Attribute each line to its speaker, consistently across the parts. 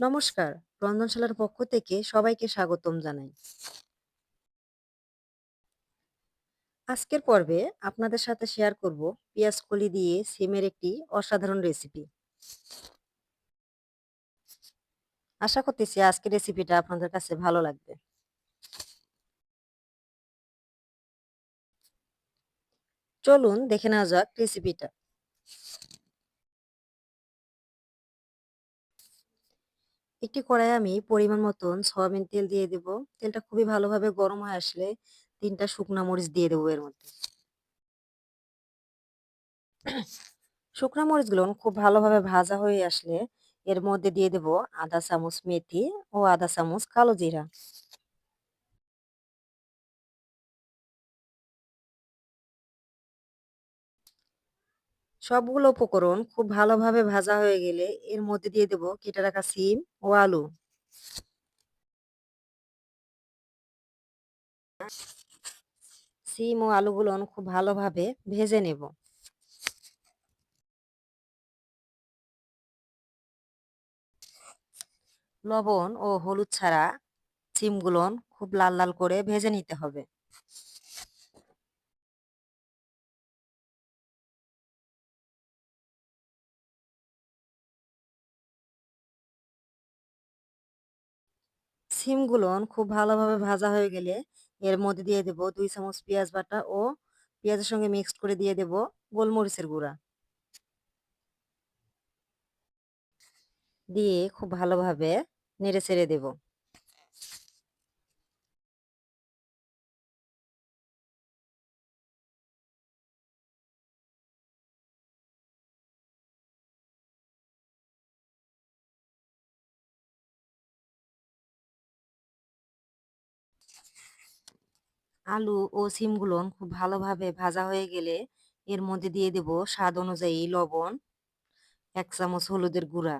Speaker 1: নমস্কার, রন্ধনশালার পক্ষ থেকে সবাইকে স্বাগতম জানাই। আজকের পর্বে আপনাদের সাথে শেয়ার করব পেঁয়াজ কলি দিয়ে সিমের একটি অসাধারণ রেসিপি। আশা করতেছি আজকের রেসিপিটা আপনাদের কাছে ভালো লাগবে। চলুন দেখে নেওয়া যাক রেসিপিটা। একটি কড়াই আমি পরিমাণ মতন সয়াবিন তেল দিয়ে দেব। তেলটা খুবই ভালোভাবে গরম হয়ে আসলে ৩ টা শুকনা মরিচ দিয়ে দেবো এর মধ্যে। শুকনা মরিচগুলো খুব ভালোভাবে ভাজা হয়ে আসলে এর মধ্যে দিয়ে দেব আধা চামচ মেথি ও আধা চামচ কালো জিরা। সবগুলো উপকরণ খুব ভালোভাবে ভাজা হয়ে গেলে এর মধ্যে দিয়ে দেব কেটে রাখা সিম ও আলু। সিম ও আলুগুলো খুব ভালোভাবে ভেজে নেব। লবণ ও হলুদ ছাড়া সিমগুলো খুব লাল লাল করে ভেজে নিতে হবে। সিমগুলো খুব ভালোভাবে ভাজা হয়ে গেলে এর মধ্যে দিয়ে দেব দুই চামচ পেঁয়াজ বাটা ও পেঁয়াজের সঙ্গে মিক্সড করে দিয়ে দেব গোলমরিচের গুঁড়া। দিয়ে খুব ভালোভাবে নেড়ে ছেড়ে দেব। আলু ও সিমগুলো খুব ভালোভাবে ভাজা হয়ে গেলে এর মধ্যে দিয়ে দেব স্বাদ অনুযায়ী লবণ, এক চামচ হলুদের গুঁড়া।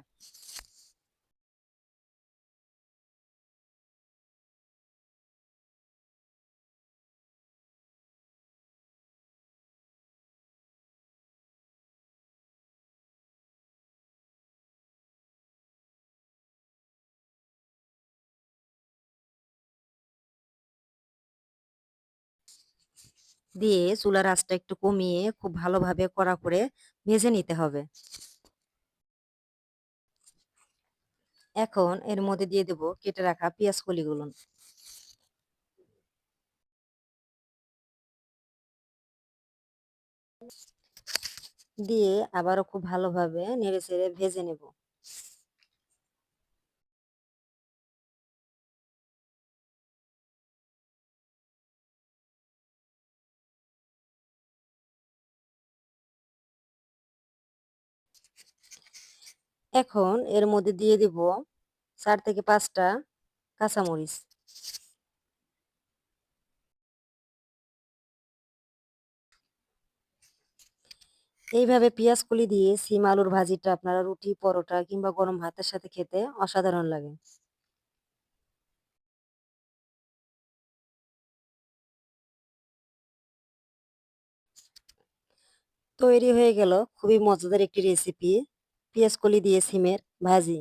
Speaker 1: দিয়ে চুলার আঁচটা একটু কমিয়ে খুব ভালোভাবে কড়া করে ভেজে নিতে হবে। এখন এর মধ্যে দিয়ে দেব কেটে রাখা পেঁয়াজ কলিগুলো। দিয়ে আবারও খুব ভালোভাবে নেড়ে-চেড়ে ভেজে নেব। এখন এর মধ্যে দিয়ে দিব চার থেকে পাঁচটা কাঁচামরিচ। এইভাবে পেঁয়াজ কলি দিয়ে সিম আলুর ভাজিটা আপনারা রুটি, পরোটা কিংবা গরম ভাতের সাথে খেতে অসাধারণ লাগে। তৈরি হয়ে গেল খুবই মজাদার একটি রেসিপি পেঁয়াজ কলি দিয়ে সিমের ভাজি।